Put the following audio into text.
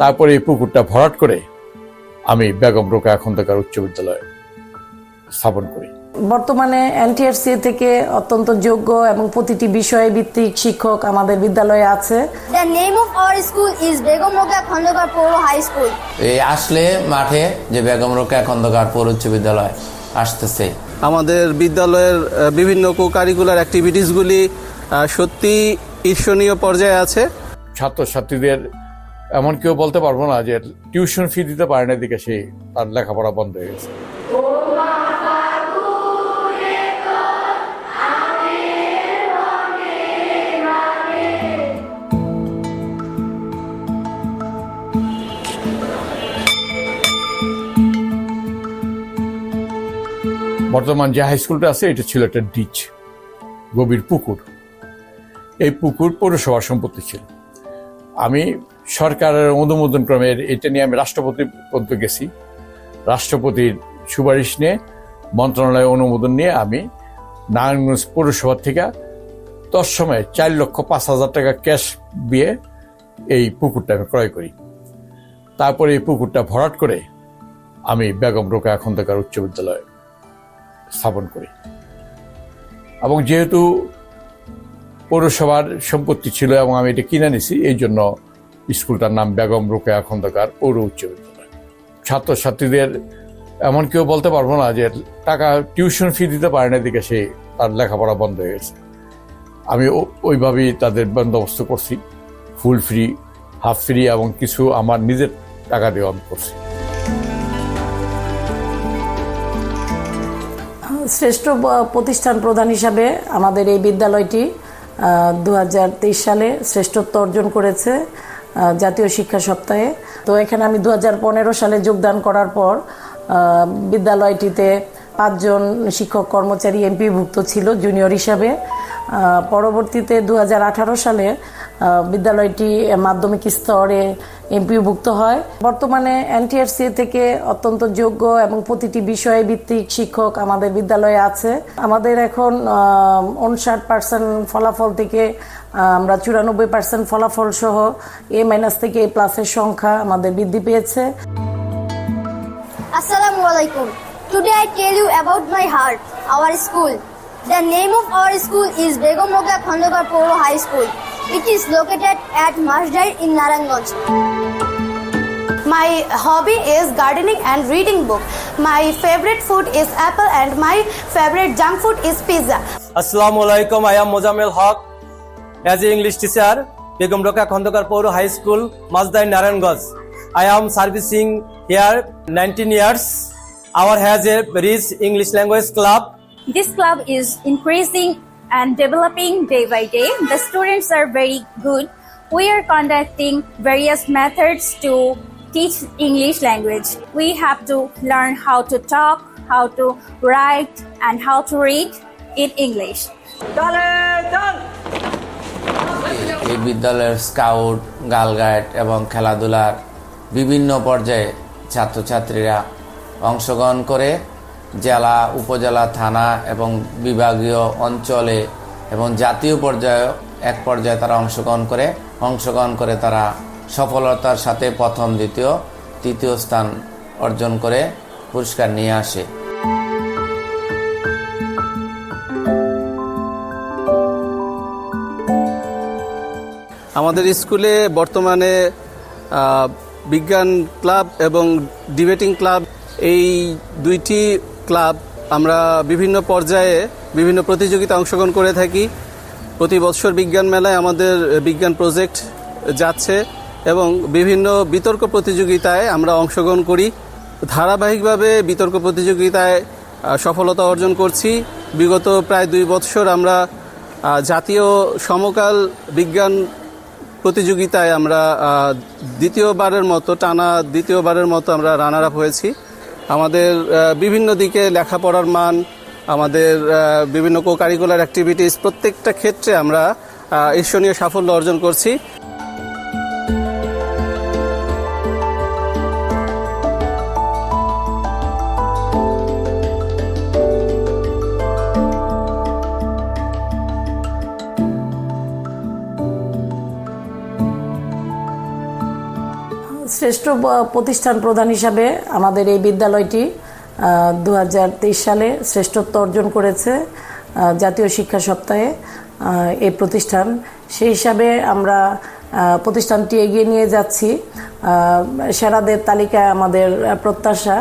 তারপরে এই পুকুরটা ভরাট করে আমি বেগম রোকা খন্দকার উচ্চ বিদ্যালয় স্থাপন করি। বর্তমানে এনটিআরসি থেকে অত্যন্ত যোগ্য এবং প্রতিটি বিষয় ভিত্তিক শিক্ষক আমাদের বিদ্যালয়ে আছে। The name of our school is Begum Rokia Khandakar Polo High School. এই আসলে মাঠে যে বেগম রোকেয়া খন্দকার পৌর উচ্চ বিদ্যালয় আসতেছে। আমাদের বিদ্যালয়ের বিভিন্ন কো কারিকুলার অ্যাক্টিভিটিসগুলি সত্যি ঈর্ষণীয় পর্যায়ে আছে। ছাত্রছাত্রীদের এমন কেউ বলতে পারব না যে টিউশন ফি দিতে পারে না এদিকে, সে তার লেখাপড়া বন্ধ হয়ে গেছে। বর্তমান যে হাই স্কুলটা আছে, এটা ছিল একটা ডিচ গভীর পুকুর। এই পুকুর পৌরসভার সম্পত্তি ছিল। আমি সরকারের অনুমোদন ক্রমে এটা নিয়ে আমি রাষ্ট্রপতি পর্যন্ত গেছি। রাষ্ট্রপতির সুপারিশ নিয়ে, মন্ত্রণালয়ের অনুমোদন নিয়ে আমি নারায়ণগঞ্জ পৌরসভা থেকে তৎসময়ে চার লক্ষ পাঁচ হাজার টাকা ক্যাশ দিয়ে এই পুকুরটা আমি ক্রয় করি। তারপরে এই পুকুরটা ভরাট করে আমি বেগম রোকা খন্দকার উচ্চ বিদ্যালয় স্থাপন করি। এবং যেহেতু পৌরসভার সম্পত্তি ছিল এবং আমি এটা কিনে নিছি, এই জন্য স্কুলটার নাম বেগম রোকেয়া খন্দকার পৌর উচ্চ বিদ্যালয়। ছাত্রছাত্রীদের এমন কেউ বলতে পারব না যে টাকা, টিউশন ফি দিতে পারে না এদিকে, সে তার লেখাপড়া বন্ধ হয়ে গেছে। আমি ওইভাবেই তাদের বন্দোবস্ত করছি। ফুল ফ্রি, হাফ ফ্রি এবং কিছু আমার নিজের টাকা দিয়ে আমি করছি। শ্রেষ্ঠ প্রতিষ্ঠান প্রধান হিসাবে আমাদের এই বিদ্যালয়টি দু হাজার তেইশ সালে শ্রেষ্ঠত্ব অর্জন করেছে। জাতীয় শিক্ষা সপ্তাহে। তো এখানে আমি দু হাজার পনেরো সালে যোগদান করার পর বিদ্যালয়টিতে পাঁচজন শিক্ষক কর্মচারী এমপিভুক্ত ছিল, জুনিয়র হিসাবে। পরবর্তীতে দু হাজার আঠারো সালে বিদ্যালয়টি মাধ্যমিক স্তরে এমপিভুক্ত হয় বর্তমানে এনটিআরসি থেকে অত্যন্ত যোগ্য এবং প্রতিটি বিষয় ভিত্তিক শিক্ষক আমাদের বিদ্যালয়ে আছে আমাদের এখন উনষাট পার্সেন্ট ফলাফল থেকে আমরা চুরানব্বই পার্সেন্ট ফলাফল সহ এ মাইনাস থেকে এ প্লাসের সংখ্যা আমাদের বৃদ্ধি পেয়েছে Assalamu alaikum. Today I tell you about my heart, our school. The name of our school is Begum Rokia Khandakar Polo High School. It is located at Masdar in Naranganj. My hobby is gardening and reading book. My favorite food is apple and my favorite junk food is pizza. Assalamu alaikum. I am Mozammel Haq. As a English teacher, Begum Roka Khandakar Poro High School, Mazda in Naranganj. I am servicing here 19 years. Our has a rich English language club. This club is increasing and developing day by day. The students are very good. We are conducting various methods to teach English language. We have to learn how to talk, how to write, and how to read in English. এই বিদ্যালয়ের scout girl guide এবং খেলাধুলার বিভিন্ন পর্যায়ে ছাত্রছাত্রীরা অংশগ্রহণ করে জেলা, উপজেলা, থানা এবং বিভাগীয় অঞ্চলে এবং জাতীয় পর্যায়ে এক পর্যায়ে তারা অংশগ্রহণ করে। অংশগ্রহণ করে তারা সফলতার সাথে প্রথম, দ্বিতীয়, তৃতীয় স্থান অর্জন করে পুরস্কার নিয়ে আসে। আমাদের স্কুলে বর্তমানে বিজ্ঞান ক্লাব এবং ডিবেটিং ক্লাব এই দুইটি ক্লাব, আমরা বিভিন্ন পর্যায়ে বিভিন্ন প্রতিযোগিতা অংশগ্রহণ করে থাকি। প্রতি বছর বিজ্ঞান মেলায় আমাদের বিজ্ঞান প্রজেক্ট যাচ্ছে এবং বিভিন্ন বিতর্ক প্রতিযোগিতায় আমরা অংশগ্রহণ করি। ধারাবাহিকভাবে বিতর্ক প্রতিযোগিতায় সফলতা অর্জন করছি। বিগত প্রায় দুই বছর আমরা জাতীয় সমকাল বিজ্ঞান প্রতিযোগিতায় আমরা দ্বিতীয়বারের মতো, টানা দ্বিতীয়বারের মতো আমরা রানার আপ হয়েছি। আমাদের বিভিন্ন দিকে লেখাপড়ার মান, আমাদের বিভিন্ন কো কারিকুলার অ্যাক্টিভিটিস প্রত্যেকটা ক্ষেত্রে আমরা ঈর্ষণীয় সাফল্য অর্জন করছি। শ্রেষ্ঠ প্রতিষ্ঠান প্রধান হিসাবে আমাদের এই বিদ্যালয়টি দু হাজার তেইশ সালে শ্রেষ্ঠত্ব অর্জন করেছে জাতীয় শিক্ষা সপ্তাহে এই প্রতিষ্ঠান। সেই হিসাবে আমরা প্রতিষ্ঠানটি এগিয়ে নিয়ে যাচ্ছি। সেরাদের তালিকায় আমাদের প্রত্যাশা